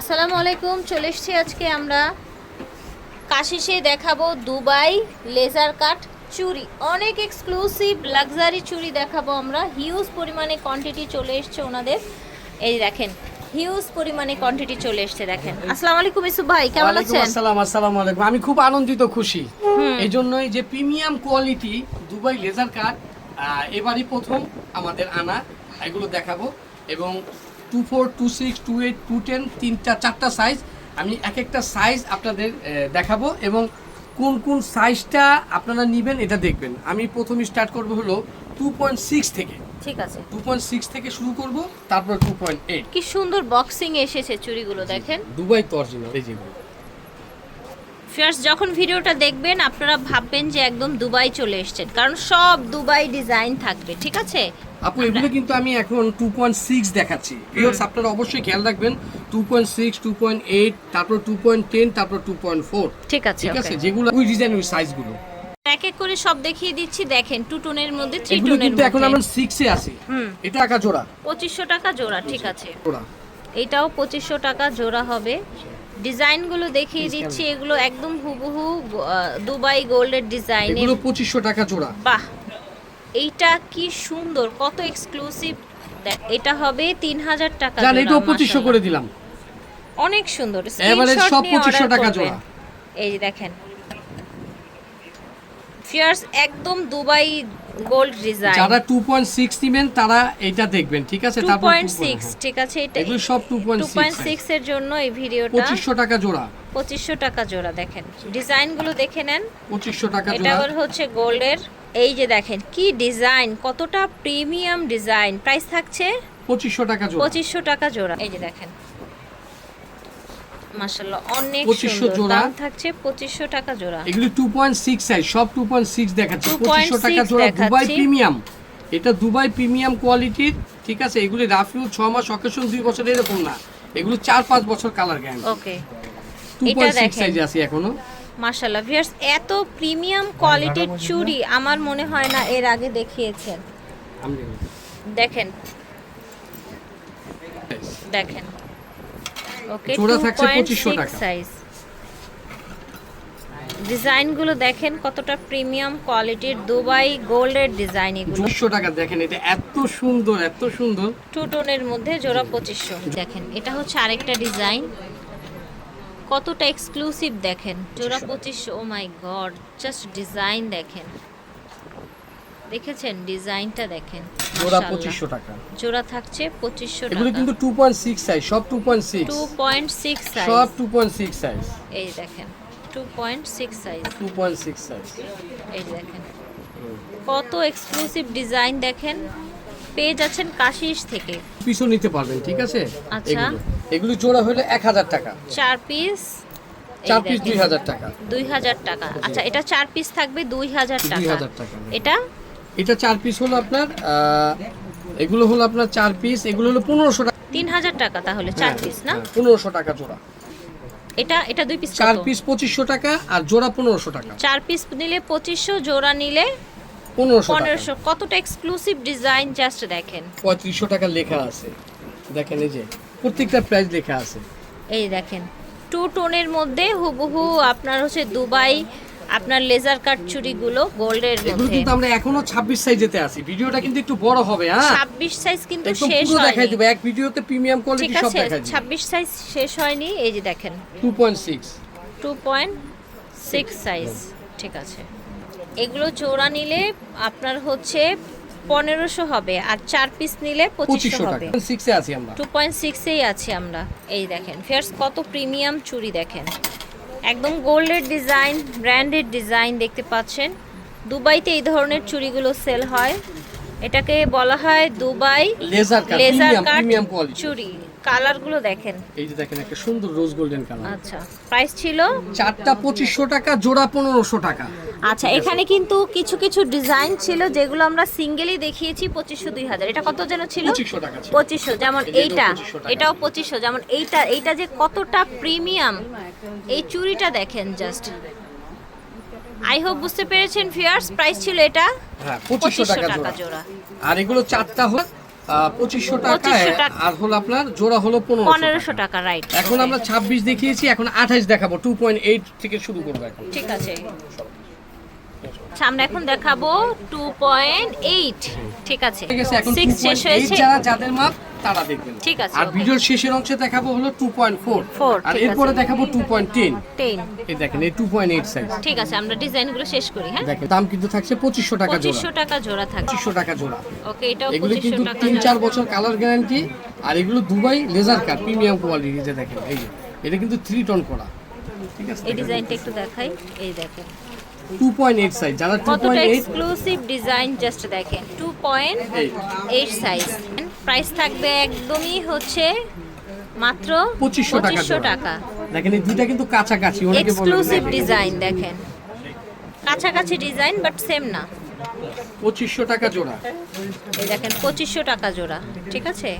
আসসালামু আলাইকুম চলে এসেছি আজকে আমরা কাশিসে দেখাবো দুবাই লেজার কাট চুরি অনেক এক্সক্লুসিভ লাক্সারি চুরি দেখাবো আমরা। হিউজ পরিমাণে কোয়ান্টিটি চলে এসছে ওনাদের। এই দেখেন হিউজ পরিমাণে কোয়ান্টিটি চলে এসছে দেখেন। আসসালামু আলাইকুম ইসু ভাই কেমন আছেন? আসসালাম আসসালামু আলাইকুম। আমি খুব আনন্দিত খুশি। এই জন্যই যে premium quality Dubai laser cut এবারই প্রথম আমাদের আনা এগুলো দেখাবো। এবং two four two six two eight two ten তিনটা চারটা সাইজ আমি এক একটা সাইজ আপনাদের দেখাবো এবং কোন কোন সাইজটা আপনারা নেবেন এটা দেখবেন। আমি প্রথম স্টার্ট করব হলো টু পয়েন্ট সিক্স থেকে। ঠিক আছে। টু পয়েন্ট সিক্স থেকে শুরু করব তারপর টু পয়েন্ট এইট কি সুন্দর বক্সিং এসেছে চুড়িগুলো দেখেন। দুবাই তো এই যেগুলো ফার্স্ট যখন ভিডিওটা দেখবেন আপনারা ভাববেন যে একদম দুবাই চলে এসেছেন কারণ সব দুবাই ডিজাইন থাকবে ঠিক আছে? আপু এগুলো কিন্তু আমি এখন টু পয়েন্ট সিক্স দেখাচ্ছি। ভিউয়ার্স আপনারা অবশ্যই খেয়াল রাখবেন two point six two point eight তারপর টু পয়েন্ট টেন তারপর টু পয়েন্ট ফোর ঠিক আছে ঠিক আছে? যেগুলো ওই ডিজাইন ওই সাইজগুলো এক এক করে সব দেখিয়ে দিচ্ছি দেখেন টু টোনের মধ্যে থ্রি টোনের কিন্তু এখন আমরা সিক্সে আছি। এটা টাকা জোড়া। পঁচিশশো টাকা জোড়া ঠিক আছে। এটাও পঁচিশশো টাকা জোড়া হবে। ডিজাইনগুলো দেখিয়ে দিচ্ছি এগুলো একদম হুবহু দুবাই গোল্ডের ডিজাইনের। এগুলো পঁচিশশো টাকা জোড়া। বাহ এইটা কি সুন্দর কত এক্সক্লুসিভ এটা হবে তিন হাজার টাকা জান এটা এটাও পঁচিশশো করে দিলাম। অনেক সুন্দর এবারে সব পঁচিশশো 2500 টাকা জোড়া। এই যে দেখেন। ফিয়ার্স একদম দুবাই গোল্ড ডিজাইন যারা টু পয়েন্ট সিক্স নেবেন তারা এটা দেখবেন ঠিক আছে? তারপর পয়েন্ট সিক্স ঠিক আছে? এটা এগুলো সব two point two point six six এর জন্য এই ভিডিওটা পঁচিশশো টাকা জোড়া। পঁচিশশো টাকা জোড়া দেখেন। ডিজাইনগুলো দেখে নেন। পঁচিশশো টাকা এটা জোড়া আবার হচ্ছে গোল্ডের। এই যে দেখেন কি ডিজাইন কতটা প্রিমিয়াম ডিজাইন। প্রাইস থাকছে? পঁচিশশো টাকা জোড়া। পঁচিশশো টাকা জোড়া। এই যে দেখেন মাশাল্লাহ অনেক 2500 জোড়া। থাকছে পঁচিশশো টাকা জোড়া। এগুলি টু সাইজ সব টু পয়েন্ট সিক্স দেখাচ্ছে। 2.6 টাকা জোড়া দুবাই প্রিমিয়াম। এটা দুবাই প্রিমিয়াম কোয়ালিটির ঠিক আছে? এগুলি রাফিউ মাস অকেশন বছর এরকম না। এগুলো চার পাঁচ বছর কালার গ্যারান্টি ওকে। সাইজে আছে এখনও। মাশাল্লাহ ভিউয়ার্স এত প্রিমিয়াম কোয়ালিটির চুড়ি আমার মনে হয় না এর আগে দেখিয়েছেন। দেখেন। দেখেন। ওকে জোড়া থাকছে 2500 টাকা। সাইজ ডিজাইনগুলো দেখেন কতটা প্রিমিয়াম কোয়ালিটির দুবাই গোল্ডের ডিজাইন এগুলো। দুশো টাকা দেখেন এটা এত সুন্দর এত সুন্দর। টু টোনের মধ্যে জোড়া পঁচিশশো। দেখেন এটা হচ্ছে আরেকটা ডিজাইন কতটা এক্সক্লুসিভ দেখেন। জোড়া পঁচিশশো। Oh my god just design দেখেন। দেখেছেন? ডিজাইনটা দেখেন জোড়া। পঁচিশশো টাকা। জোড়া থাকছে পঁচিশশো এগুলো টাকা কিন্তু টু পয়েন্ট সিক্স সাইজ সব two point six two point six সব size two point six size এই দেখেন two point six size two point six size এই দেখেন কত এক্সক্লুসিভ ডিজাইন দেখেন। পেয়ে যাচ্ছেন কাশিস থেকে। পিছু নিতে পারবেন ঠিক আছে? আচ্ছা। এগুলো। জোড়া হলে এক হাজার টাকা। চার পিস চার পিস দুই হাজার টাকা। দুই হাজার টাকা। আচ্ছা এটা চার পিস থাকবে দুই হাজার টাকা। এটা এটা চার পিস হলো আপনার এগুলো হলো আপনার চার পিস এগুলো হলো পনেরোশো টাকা। তিন হাজার টাকা তাহলে চার পিস না? পনেরোশো টাকা জোড়া। এটা এটা দুই পিস চার পিস পঁচিশশো টাকা আর জোড়া পনেরোশো টাকা। চার পিস নিলে পঁচিশশো জোড়া নিলে পনেরোশো কতটা এক্সক্লুসিভ ডিজাইন জাস্ট দেখেন। পঁয়ত্রিশশো টাকা লেখা আছে। দেখেন এই যে প্রত্যেকটা প্রাইস লেখা আছে। এই দেখেন টু টোনের মধ্যে হুবহু আপনার হচ্ছে দুবাই আপনার লেজার কাট চুড়িগুলো গোল্ডের এগুলো মধ্যে। কিন্তু আমরা এখনও ছাব্বিশ সাইজেতে আছি। ভিডিওটা কিন্তু একটু বড় হবে হ্যাঁ? ছাব্বিশ সাইজ কিন্তু শেষ পুরো দেখাই হয়নি এক ভিডিওতে প্রিমিয়াম কোয়ালিটি সব দেখাই দেবো। ছাব্বিশ সাইজ শেষ হয়নি এই যে দেখেন। Two point six two point six size ঠিক আছে। এগুলো জোড়া নিলে আপনার হচ্ছে পনেরোশো হবে আর চার পিস নিলে পঁচিশশো হবে। টু পয়েন্ট সিক্সেই আছি আমরা। এই দেখেন ফেয়ার্স কত প্রিমিয়াম চুড়ি দেখেন। একদম গোল্ডের ডিজাইন ব্র্যান্ডেড ডিজাইন দেখতে পাচ্ছেন। দুবাইতে এই ধরনের চুড়িগুলো সেল হয়। এটাকে বলা হয় দুবাই লেজার কাট চুড়ি। কালারগুলো দেখেন। এই যে দেখেন একটা সুন্দর রোজ গোল্ডেন কালার আচ্ছা প্রাইস ছিল? চারটা পঁচিশশো টাকা জোড়া পনেরোশো টাকা। আচ্ছা এখানে কিন্তু কিছু কিছু ডিজাইন ছিল যেগুলো আমরা সিঙ্গেলই দেখিয়েছি পঁচিশশো দুই হাজার। এটা কত যেন ছিল? পঁচিশশো টাকা ছিল। পঁচিশশো যেমন এটাও এইটা। এটাও পঁচিশশো যেমন এইটা এইটা যে কতটা প্রিমিয়াম এই চুড়িটা দেখেন জাস্ট আই হোপ বুঝতে পেরেছেন ফিয়ার্স প্রাইস ছিল এটা? হ্যাঁ পঁচিশশো টাকা জোড়া। আর এগুলো চারটা হলো পঁচিশশো টাকায় আর হলো আপনার জোড়া হলো পনেরোশো টাকা। রাইট এখন আমরা ছাব্বিশ দেখিয়েছি এখন আঠাশ দেখাবো টু পয়েন্ট এইট থেকে শুরু করব এখন। ঠিক আছে। সামনে এখন দেখাবো টু পয়েন্ট এইট ঠিক আছে। সিক্স শেষ হয়েছে। যারা যাদের মাপ তারা দেখবেন। ঠিক আছে, আর. ভিডিওর শেষের অংশে দেখাবো হলো টু পয়েন্ট ফোর Four, আর এরপরে দেখাবো টু পয়েন্ট টেন টেন এই দেখেন এই টু পয়েন্ট এইট সাইজ ঠিক আছে আমরা ডিজাইনগুলো শেষ করি হ্যাঁ? দেখেন দাম কিন্তু থাকছে পঁচিশশো টাকা জোড়া। পঁচিশশো টাকা জোড়া থাকবে পঁচিশশো টাকা জোড়া। ওকে এটাও এগুলো পঁচিশশো কিন্তু টাকা তিন। চার বছর কালার গ্যারান্টি আর এগুলো Dubai laser cut premium quality যে দেখেন এই যে। এটা কিন্তু থ্রি টন করা। ঠিক আছে এই ডিজাইনটা একটু দেখাই এই দেখেন। টু পয়েন্ট এইট সাইজ যারা টু কতটা point eight exclusive design just দেখেন। Two point eight size price থাকবে একদমই হচ্ছে মাত্র 2500 টাকা পঁচিশশো। টাকা। দেখেন এই দুইটা কিন্তু কাছাকাছি এক্সক্লুসিভ ডিজাইন দেখেন। কাছাকাছি ডিজাইন বাট সেম না। পঁচিশশো টাকা জোড়া। এই দেখেন পঁচিশশো টাকা জোড়া ঠিক আছে?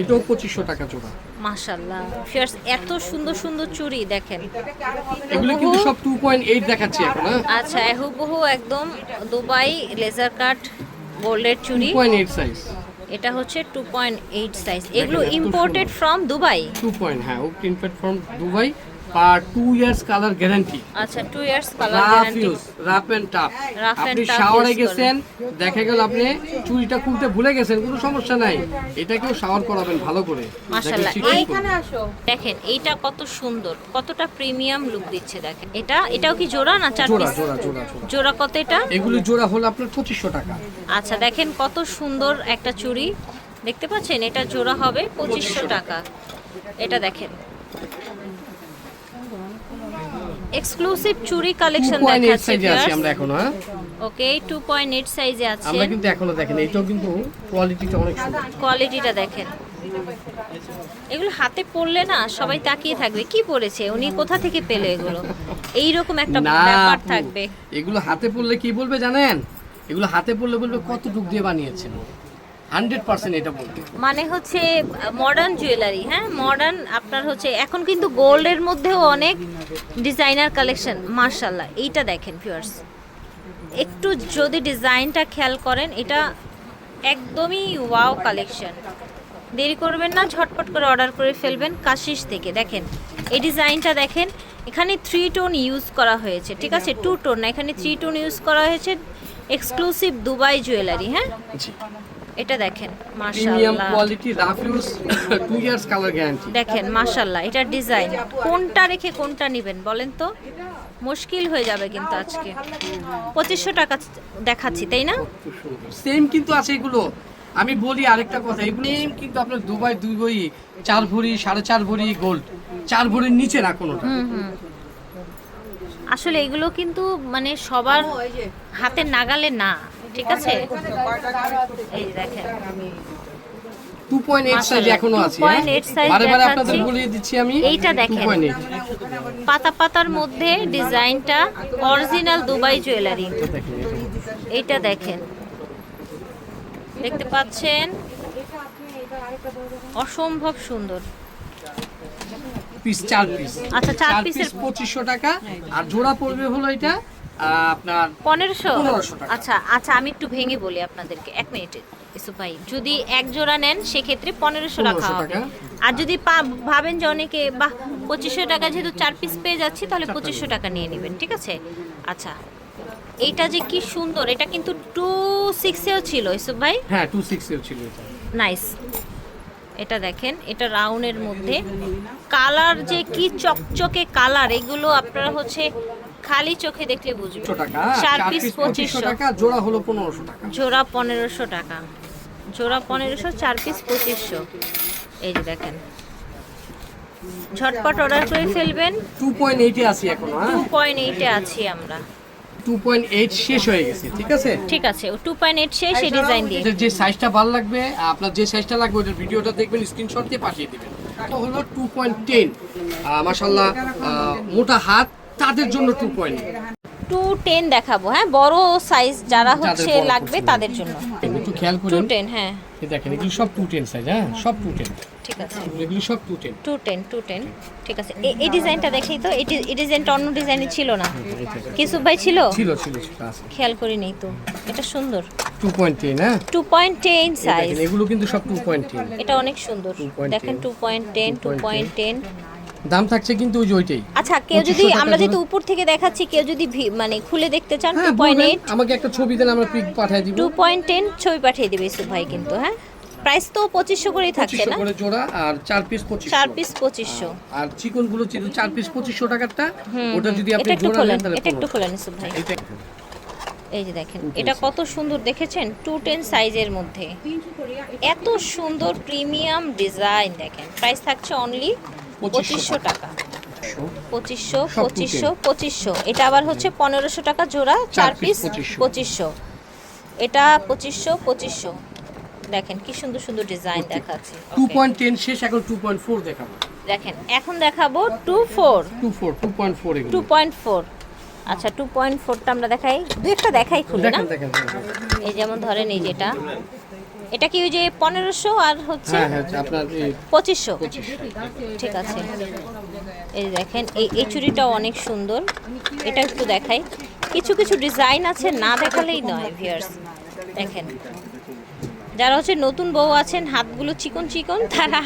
এটাও পঁচিশশো টাকা জোড়া। মাশাল্লাহ ফিয়ার্স এত সুন্দর সুন্দর চুড়ি দেখেন। এগুলো কিন্তু সব টু পয়েন্ট এইট দেখাচ্ছি এখন হ্যাঁ? আচ্ছা হুবহু একদম দুবাই লেজার কাট গোল্ডের চুড়ি। পয়েন্ট এইট সাইজ এটা হচ্ছে টু পয়েন্ট এইট সাইজ এগুলো imported from Dubai two point হ্যাঁ imported from Dubai per two years colour guarantee আচ্ছা two years colour rough guarantee use rough and tough আপনি শাওয়ারে গেছেন দেখা গেল আপনি চুরিটা খুলতে ভুলে গেছেন কোনো সমস্যা নাই। এটাকেও শাওয়ার করাবেন ভালো করে। মাশাআল্লাহ, দেখেন, এই- চিকন করুন। দেখেন এইটা কত সুন্দর কতটা প্রিমিয়াম লুক দিচ্ছে দেখেন। এটা এটাও কি জোড়া না চার জোড়া পিস জোড়া। জোড়া কত এটা? এগুলো জোড়া হলো আপনার পঁচিশশো টাকা। আচ্ছা দেখেন কত সুন্দর একটা চুড়ি। দেখতে পাচ্ছেন? এটা জোড়া হবে পঁচিশশো টাকা। এটা দেখেন। এক্সক্লুসিভ চুড়ি কালেকশন দেখাচ্ছে আমরা এখনও হ্যাঁ? ওকে টু পয়েন্ট এইট সাইজে আছে। আমরা কিন্তু এখনও দেখেন এটাও কিন্তু কোয়ালিটিটা অনেক সুন্দর। কোয়ালিটিটা দেখেন। এগুলো হাতে পড়লে না সবাই তাকিয়ে থাকবে কি পড়েছে? উনি কোথা থেকে পেল এগুলো? এইরকম একটা ব্যাপার থাকবে। এগুলো হাতে পড়লে কি বলবে জানেন? এগুলো হাতে পড়লে বলবে কত ডুব দিয়ে বানিয়েছেন। হান্ড্রেড পার্সেন্ট এটা বলবে মানে হচ্ছে মডার্ন জুয়েলারি হ্যাঁ? মডার্ন আপনার হচ্ছে এখন কিন্তু গোল্ডের মধ্যেও অনেক ডিজাইনার কালেকশন মার্শাল্লাহ এইটা দেখেন ভিউয়ার্স একটু যদি ডিজাইনটা খেয়াল করেন এটা একদমই ওয়াও কালেকশন দেরি করবেন না ঝটপট করে অর্ডার করে ফেলবেন কাশিস থেকে। দেখেন এই ডিজাইনটা দেখেন এখানে থ্রি টোন ইউজ করা হয়েছে ঠিক আছে? টু টোন না এখানে থ্রি টোন ইউজ করা হয়েছে এক্সক্লুসিভ দুবাই জুয়েলারি হ্যাঁ? এটা দেখেন মার্শাল্লাহ quality rough use two years colour guarantee. দেখেন মাশাল্লাহ এটা ডিজাইন। কোনটা রেখে কোনটা নেবেন বলেন তো? মুশকিল হয়ে যাবে কিন্তু আজকে। পঁচিশশো টাকা দেখাচ্ছি তাই না? সেম কিন্তু আছে এগুলো। আমি বলি আরেকটা কথা এগুলো কিন্তু আপনার দুবাই দুই বই চার ভরি সাড়ে চার ভরি গোল্ড চার ভরির নিচে না কোনোটা। হুম হুম। আসলে এগুলো কিন্তু মানে সবার হাতের নাগালে না। ঠিক আছে? এই দেখেন। হ্যাঁ? 2.8 size বারে বারে আপনাদের বলে দিচ্ছি আমি এইটা দেখেন। 2.8 পাতা পাতার মধ্যে ডিজাইনটা অরিজিনাল দুবাই জুয়েলারি। এইটা দেখেন। দেখতে পাচ্ছেন? অসম্ভব সুন্দর। পিস চার পিস আচ্ছা, চার পিসের- পিস পঁচিশশো টাকা আর জোড়া পড়বে হলো এটা আপনার পনেরোশো? 1500 টাকা। আচ্ছা আচ্ছা আমি একটু ভেঙে বলি আপনাদেরকে। এক মিনিট ইসু ভাই যদি এক জোড়া নেন সেক্ষেত্রে পনেরোশো টাকা 1500 হবে। আর যদি ভাবেন যে অনেকে বাহ পঁচিশশো টাকা যেহেতু চার পিস পেয়ে যাচ্ছি তাহলে পঁচিশশো টাকা নিয়ে নেবেন ঠিক আছে? আচ্ছা এইটা যে কি সুন্দর এটা কিন্তু টু সিক্সেও ছিল ইসুফ ভাই? হ্যাঁ টু সিক্স ছিল এটা। নাইস এটা দেখেন এটা রাউন্ডের মধ্যে। কালার যে কি চকচকে কালার এগুলো আপনারা হচ্ছে খালি চোখে দেখলে টাকা। চার পিস পঁচিশশো টাকা জোড়া হলো পনেরোশো টাকা। জোড়া পনেরোশো টাকা। জোড়া পনেরোশো চার পিস পঁচিশশো। এই যে দেখেন। ঝটপট অর্ডার করে ফেলবেন। টু পয়েন্ট এইটে আছি এখনও টু পয়েন্ট এইটে আছি আমরা। টু পয়েন্ট এইট শেষ হয়ে গেছে ঠিক আছে? ঠিক আছে ও টু পয়েন্ট এইট শেষ এই ডিজাইন দিয়ে। যে সাইজটা ভালো লাগবে আপনার যে সাইজটা লাগবে ওটার ভিডিওটা দেখবেন স্ক্রিনশট দিয়ে পাঠিয়ে দেবেন। এটা হলো টু পয়েন্ট টেন মাসাল্লাহ মোটা হাত তাদের জন্য টু পয়েন্ট টু টেন দেখাবো হ্যাঁ? বড় সাইজ যারা হচ্ছে লাগবে তাদের জন্য। একটু খেয়াল টু করেন টেন হ্যাঁ। এই দেখেন এগুলো সব টু টেন সাইজ হ্যাঁ? সব টু টেন ঠিক আছে। এগুলো সব two ten two ten two ten ঠিক আছে। এই ডিজাইনটা দেখেই তো এই ডিজাইনটা অন্য ডিজাইনে ছিল না। কিছু ভাই ছিল? ছিল ছিল খেয়াল করিনি তো। এটা সুন্দর। টু পয়েন্ট টেন হ্যাঁ টু পয়েন্ট টেন সাইজ এগুলো কিন্তু সব টু পয়েন্ট টেন এটা অনেক সুন্দর। দেখেন two point ten two point ten দাম থাকছে কিন্তু ওই যে ওইটাই। আচ্ছা কেউ যদি আমরা যেহেতু উপর থেকে দেখাচ্ছি কেউ যদি মানে খুলে দেখতে চান টু হ্যাঁ আমাকে একটা ছবি দেন আমরা পিক পাঠিয়ে দিব। টু পয়েন্ট টেন ছবি পাঠিয়ে দেবে ইসু ভাই কিন্তু হ্যাঁ? প্রাইস তো পঁচিশশো করেই থাকছে না? করে জোড়া আর চার পিস পঁচিশ চার পিস পঁচিশশো। আর চিকনগুলো ছিল চার পিস পঁচিশশো টাকারটা ওটা যদি আপনি একটু জোড়া খোলেন নেন তাহলে এটা একটু খোলেন ইসু ভাই। এই যে দেখেন এটা কত সুন্দর দেখেছেন? টু টেন সাইজের মধ্যে। এত সুন্দর প্রিমিয়াম ডিজাইন দেখেন। প্রাইস থাকছে অনলি 2500 পঁচিশশো টাকা। পঁচিশশো পঁচিশশো পঁচিশশো। এটা আবার হচ্ছে পনেরোশো টাকা জোড়া চার পিস পঁচিশশো। এটা পঁচিশশো পঁচিশশো। দেখেন কি সুন্দর সুন্দর ডিজাইন দেখাচ্ছে। টু পয়েন্ট টেন শেষ এখন টু পয়েন্ট ফোর দেখাবো। দেখেন এখন দেখাবো two four two four two point four two point four আচ্ছা টু পয়েন্ট ফোরটা আমরা দেখাই। দু একটা দেখাই খুলে না। এই যেমন ধরেন এই যেটা। এটা কি ওই যে পনেরোশো আর হচ্ছে হ্যাঁ হ্যাঁ পঁচিশশো? ঠিক আছে। এই দেখেন এই এই চুড়িটাও অনেক সুন্দর। এটা একটু দেখাই। কিছু কিছু ডিজাইন আছে না দেখালেই নয় ভিয়ার্স দেখেন যারা হচ্ছে নতুন বউ আছেন হাতগুলো চিকন চিকন তারা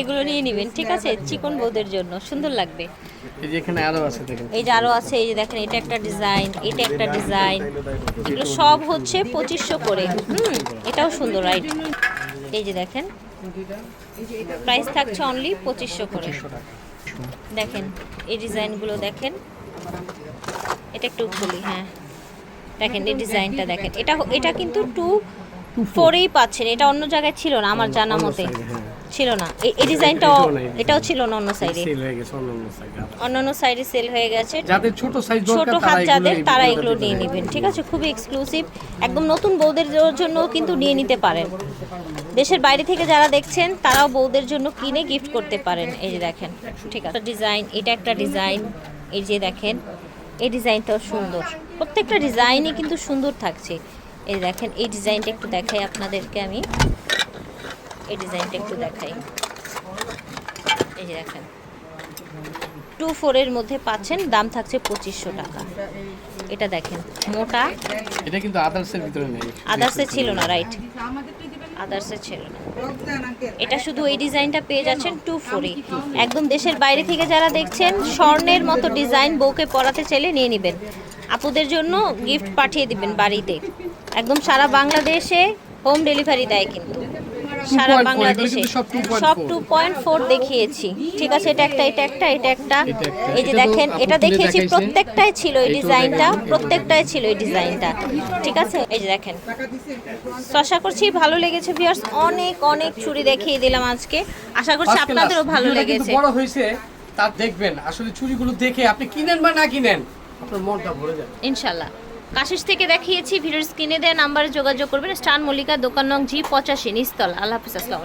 এগুলো নিয়ে নেবেন ঠিক আছে? চিকন বউদের জন্য সুন্দর লাগবে। এই যে এখানে আরও আছে দেখেন। এই যে আরও আছে এই যে দেখেন এটা একটা ডিজাইন এটা একটা ডিজাইন। এগুলো সব হচ্ছে পঁচিশশো করে। হুম এটাও সুন্দর রাইট এই যে দেখেন প্রাইস থাকছে অনলি পঁচিশশো করে। দেখেন এই ডিজাইনগুলো দেখেন। এটা একটু খুলি হ্যাঁ। দেখেন এই ডিজাইনটা দেখেন। এটা এটা কিন্তু টু ফোরেই পাচ্ছেন এটা অন্য জায়গায় ছিল না আমার জানা মতে। হ্যাঁ। ছিল না। এই- ডিজাইনটাও এটাও ছিল না অন্য সাইডে সেল হয়ে গেছে অন্য অন্য সাইডে অন্যান্য সাইডে সেল হয়ে গেছে। যাদের ছোট সাইজ দরকার ছোট হাত তারা যাদের এগুলো তারা এগুলো নিয়ে। নেবেন ঠিক আছে? খুবই এক্সক্লুসিভ একদম নতুন বউদের জন্য কিন্তু নিয়ে নিতে পারেন। দেশের বাইরে থেকে যারা দেখছেন তারাও বউদের জন্য কিনে গিফট করতে পারেন। এই যে দেখেন ঠিক আছে? ডিজাইন এটা একটা ডিজাইন এই যে দেখেন এই ডিজাইনটাও সুন্দর। প্রত্যেকটা ডিজাইনই কিন্তু সুন্দর থাকছে। এই দেখেন এই ডিজাইনটা একটু দেখাই আপনাদেরকে আমি। এই ডিজাইনটা একটু দেখাই। এই যে দেখেন। টু ফোরের মধ্যে পাচ্ছেন দাম থাকছে পঁচিশশো টাকা। এটা দেখেন মোটা। এটা কিন্তু আদার্সের ভিতরে নেই। আদার্সে ছিল না রাইট আদার্সে ছিল না। এটা শুধু এই ডিজাইনটা পেয়ে যাচ্ছেন টু ফোরে। একদম দেশের বাইরে থেকে যারা দেখছেন স্বর্ণের মতো ডিজাইন বউকে পরাতে চাইলে নিয়ে নেবেন। আপুদের জন্য গিফট পাঠিয়ে দিবেন বাড়িতে। একদম সারা বাংলাদেশে হোম ডেলিভারি দেয় কিন্তু। সারা 2.4 বাংলাদেশে। সব টু পয়েন্ট ফোর দেখিয়েছি। ঠিক আছে এটা একটা এটা একটা এটা একটা। এই যে দেখেন এটা দেখিয়েছি প্রত্যেকটাই ছিল এই ডিজাইনটা প্রত্যেকটাই ছিল এই ডিজাইনটা। ঠিক আছে? এই যে দেখেন। তো আশা করছি ভালো লেগেছে ভিউয়ার্স অনেক অনেক চুড়ি দেখিয়ে দিলাম আজকে। আশা করছি আপনাদেরও ভালো লেগেছে। বড় হয়েছে তার দেখবেন। আসলে চুড়িগুলো দেখে আপনি কিনেন বা না কিনেন আপনার মনটা ভরে যাবে। ইনশাল্লাহ। কাশিস থেকে দেখিয়েছি ভিডিওর স্ক্রিনে দেওয়া নাম্বারে যোগাযোগ করবেন। স্টান মল্লিকা দোকান নং জি পঁচাশি, নিস্তল। আল্লাহ হাফিজ, আসসালামু